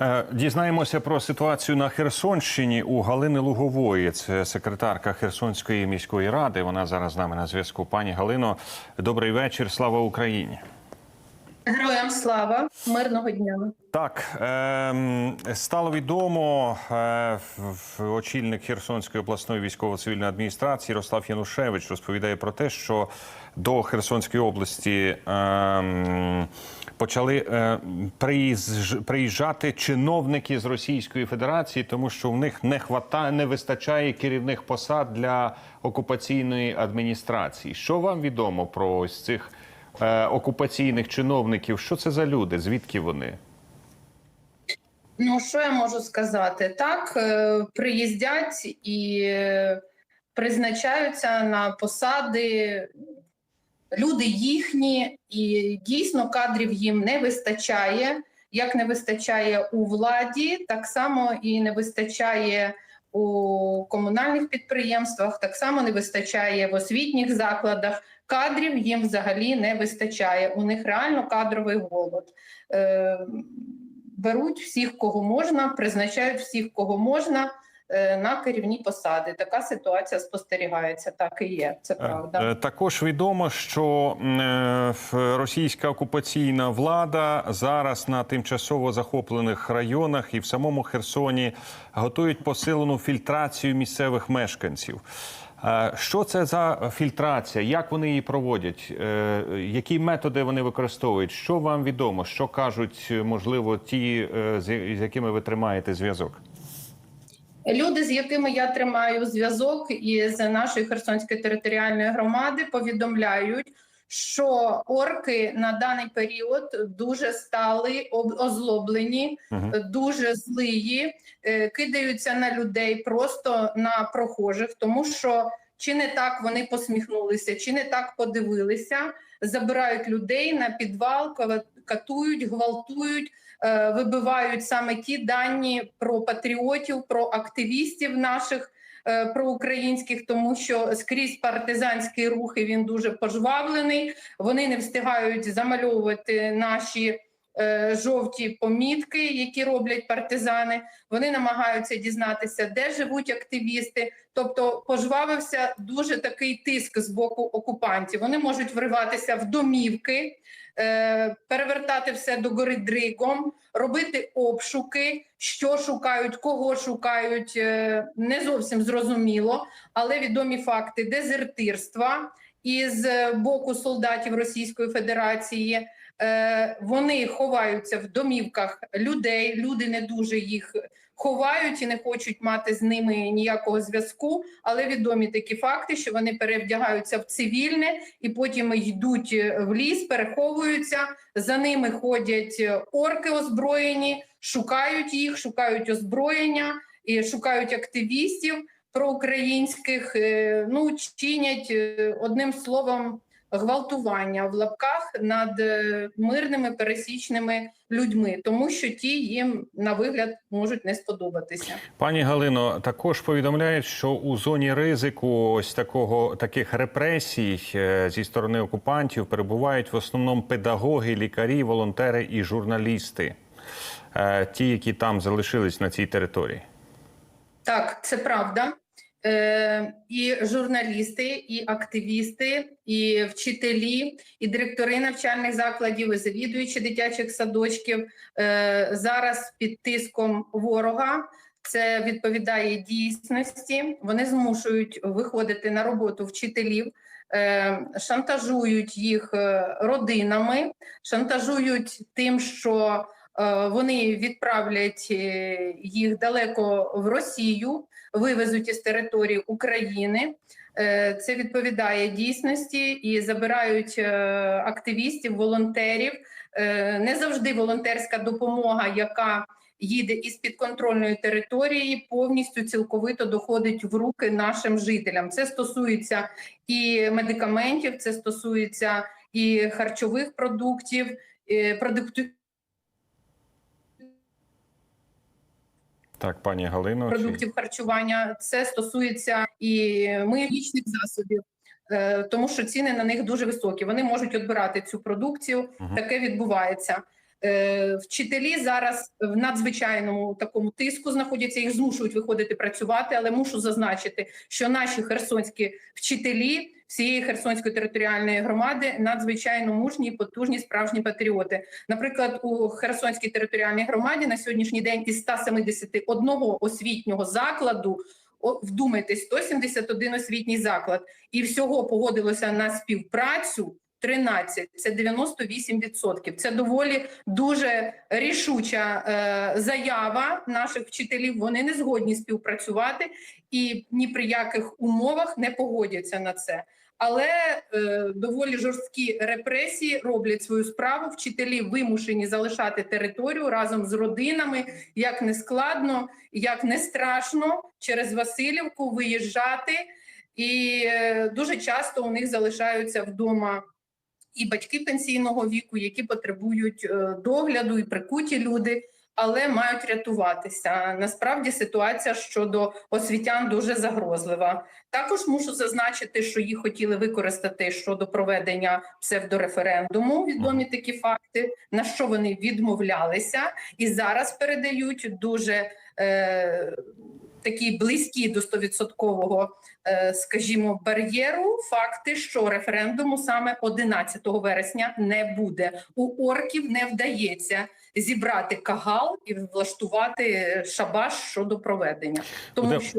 Е, Дізнаємося про ситуацію на Херсонщині у Галини Лугової. Це секретарка Херсонської міської ради. Вона зараз з нами на зв'язку. Пані Галино, добрий вечір. Слава Україні. Героям слава, мирного дня. Так ем, стало відомо е, очільник Херсонської обласної військово-цивільної адміністрації Ярослав Янушевич розповідає про те, що до Херсонської області ем, почали е, приїжджати чиновники з Російської Федерації, тому що в них не хватає, не вистачає керівних посад для окупаційної адміністрації. Що вам відомо про ось цих е, окупаційних чиновників? Що це за люди? Звідки вони? Ну що я можу сказати? Так, е, приїздять і призначаються на посади люди їхні, і дійсно кадрів їм не вистачає. Як не вистачає у владі, так само і не вистачає у комунальних підприємствах, так само не вистачає в освітніх закладах. Кадрів їм взагалі не вистачає. У них реально кадровий голод. Е, беруть всіх, кого можна, призначають всіх, кого можна на керівні посади. Така ситуація спостерігається. Так і є. Це правда. Е, Також відомо, що е, російська окупаційна влада зараз на тимчасово захоплених районах і в самому Херсоні готують посилену фільтрацію місцевих мешканців. Е, Що це за фільтрація? Як вони її проводять? Е, Які методи вони використовують? Що вам відомо? Що кажуть, можливо, ті, е, з якими ви тримаєте зв'язок? Люди, з якими я тримаю зв'язок із нашої Херсонської територіальної громади, повідомляють, що орки на даний період дуже стали об- озлоблені, Мгм. дуже злії, е, кидаються на людей просто на прохожих, тому що чи не так вони посміхнулися, чи не так подивилися, забирають людей на підвал, катують, гвалтують. е, Вибивають саме ті дані про патріотів, про активістів наших е, проукраїнських, тому що скрізь партизанські рухи він дуже пожвавлений. Вони не встигають замальовувати наші жовті помітки, які роблять партизани. Вони намагаються дізнатися, де живуть активісти. Тобто пожвавився дуже такий тиск з боку окупантів. Вони можуть вриватися в домівки, е, перевертати все до гори дригом, робити обшуки, що шукають, кого шукають, е, не зовсім зрозуміло, але відомі факти дезертирства із е, боку солдатів Російської Федерації. Е, Вони ховаються в домівках людей. Люди не дуже їх ховають і не хочуть мати з ними ніякого зв'язку. Але відомі такі факти, що вони перевдягаються в цивільне і потім йдуть е, в ліс, переховуються. За ними ходять е, орки озброєні, шукають їх, шукають озброєння і шукають активістів проукраїнських. Ну чинять одним словом гвалтування в лапках над е, мирними пересічними людьми, тому що ті їм на вигляд можуть не сподобатися. Пані Галино, також повідомляють, що у зоні ризику ось такого таких репресій е, зі сторони окупантів перебувають в основному педагоги, лікарі, волонтери і журналісти, е, ті, які там залишились на цій території. Так, це правда. Е, і журналісти, і активісти, і вчителі, і директори навчальних закладів, і завідуючі дитячих садочків е, зараз під тиском ворога. Це відповідає дійсності. Вони змушують виходити на роботу вчителів, е, шантажують їх родинами, шантажують тим, що вони відправлять їх далеко в Росію, вивезуть із території України. Е, Це відповідає дійсності і забирають е, активістів, волонтерів. Е, Не завжди волонтерська допомога, яка їде із підконтрольної території, повністю цілковито доходить в руки нашим жителям. Це стосується і медикаментів, це стосується і харчових продуктів, продуктів. Так, пані Галино, чи- продуктів харчування. Це стосується і миючних засобів, е, тому що ціни на них дуже високі. Вони можуть відбирати цю продукцію. Мгм. Таке відбувається. Е, Вчителі зараз в надзвичайному такому тиску знаходяться, їх змушують виходити працювати, але мушу зазначити, що наші херсонські вчителі всієї Херсонської територіальної громади надзвичайно мужні, потужні, справжні патріоти. Наприклад, у Херсонській територіальній громаді на сьогоднішній день із 171 освітнього закладу. Вдумайтесь, 171 освітній заклад, і всього погодилося на співпрацю 13, це 98%. Це доволі дуже рішуча е, заява наших вчителів. Вони не згодні співпрацювати і ні при яких умовах не погодяться на це. Але е, доволі жорсткі репресії роблять свою справу. Вчителі вимушені залишати територію разом з родинами. Як не складно, як не страшно через Васильівку виїжджати, і е, дуже часто у них залишаються вдома і батьки пенсійного віку, які потребують е, догляду, і прикуті люди, але мають рятуватися. Насправді ситуація щодо освітян дуже загрозлива. Також мушу зазначити, що їх хотіли використати щодо проведення псевдореферендуму. Відомі такі факти, на що вони відмовлялися, і зараз передають дуже е, такі близькі до 100% е, скажімо, бар'єру факти, що референдуму саме 11 вересня не буде. У орків не вдається зібрати кагал і влаштувати шабаш щодо проведення, тому Буде- що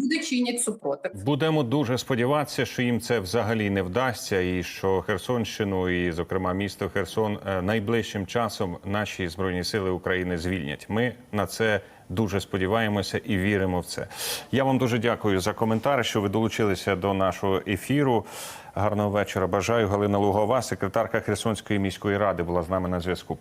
люди чинять супротив. Будемо дуже сподіватися, що їм це взагалі не вдасться, і що Херсонщину, і зокрема місто Херсон, е, найближчим часом наші збройні сили України звільнять. Ми на це дуже сподіваємося і віримо в це. Я вам дуже дякую за коментар, що ви долучилися до нашого ефіру. Гарного вечора. Бажаю Галина Лугова, секретарка Херсонської міської ради, була з нами на зв'язку.